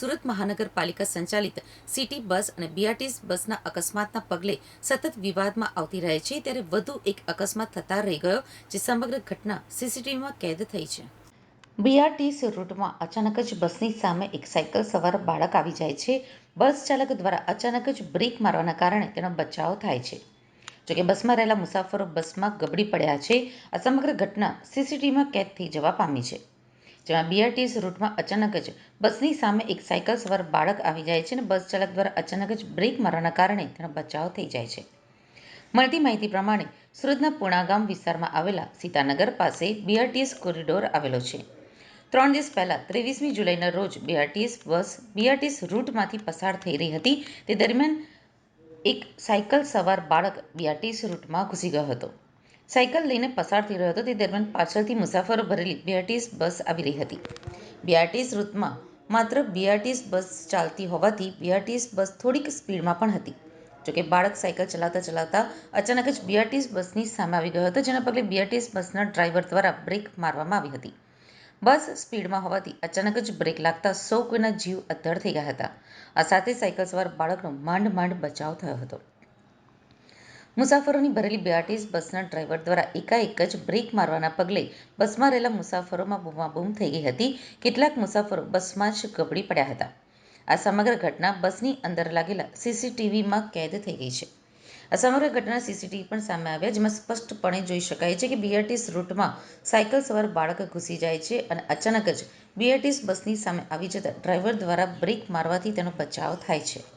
સુરત મહાનગરપાલિકા સંચાલિત city bus અને બીઆરટીસ બસના અકસ્માતના પગલે સતત વિવાદમાં આવતી રહે છે. ત્યારે વધુ એક અકસ્માત થતા રહી ગયો, જે સમગ્ર ઘટના સીસીટીવીમાં કેદ થઈ છે. બીઆરટીસી રૂટમાં અચાનક જ બસની સામે એક સાયકલ સવાર બાળક આવી જાય છે. બસ ચાલક દ્વારા અચાનક જ બ્રેક મારવાના કારણે તેનો બચાવ થાય છે. જોકે બસમાં રહેલા મુસાફરો બસમાં ગબડી પડ્યા છે. આ સમગ્ર ઘટના સીસીટીવીમાં કેદ થઈ જવા પામી છે. જેમાં બીઆરટીએસ રૂટમાં અચાનક જ બસની સામે એક સાયકલ સવાર બાળક આવી જાય છે અને બસ ચાલક દ્વારા અચાનક જ બ્રેક મારવાના કારણે તેનો બચાવ થઈ જાય છે. મળતી માહિતી પ્રમાણે સુરતના પૂણાગામ વિસ્તારમાં આવેલા સીતાનગર પાસે બીઆરટીએસ કોરિડોર આવેલો છે. ત્રણ દિવસ પહેલાં ત્રેવીસમી જુલાઈના રોજ બીઆરટીએસ બસ બીઆરટીએસ રૂટમાંથી પસાર થઈ રહી હતી. તે દરમિયાન એક સાયકલ સવાર બાળક બીઆરટીએસ રૂટમાં ઘૂસી ગયો હતો. સાયકલ લઈને પસાર થઈ રહ્યો હતો. તે દરમિયાન પાછળથી મુસાફરો ભરેલી બીઆરટીએસ બસ આવી રહી હતી. બીઆરટીએસ રૂટમાં માત્ર બીઆરટીએસ બસ ચાલતી હોવાથી બીઆરટીએસ બસ થોડીક સ્પીડમાં પણ હતી. જોકે બાળક સાયકલ ચલાવતા ચલાવતા અચાનક જ બીઆરટીએસ બસની સામે આવી ગયો હતો, જેના પગલે બીઆરટીએસ બસના ડ્રાઈવર દ્વારા બ્રેક મારવામાં આવી હતી. બસ સ્પીડમાં હોવાથી અચાનક જ બ્રેક લાગતા સૌ કોઈના જીવ અદ્ધર થઈ ગયા હતા. આ સાથે સાયકલ સવાર બાળકનો માંડ માંડ બચાવ થયો હતો. મુસાફરોની ભરેલી બીઆરટીએસ બસના ડ્રાઈવર દ્વારા એકાએક જ બ્રેક મારવાના પગલે બસમાં રહેલા મુસાફરોમાં બૂમાબૂમ થઈ ગઈ હતી. કેટલાક મુસાફરો બસમાં જ ગબડી પડ્યા હતા. આ સમગ્ર ઘટના બસની અંદર લાગેલા સીસીટીવીમાં કેદ થઈ ગઈ છે. આ સમગ્ર ઘટના સીસીટીવી પણ સામે આવ્યા જેમાં સ્પષ્ટપણે જોઈ શકાય છે કે બીઆરટીએસ રૂટમાં સાયકલ સવાર બાળક ઘૂસી જાય છે અને અચાનક જ બીઆરટીએસ બસની સામે આવી જતા ડ્રાઈવર દ્વારા બ્રેક મારવાથી તેનો બચાવ થાય છે.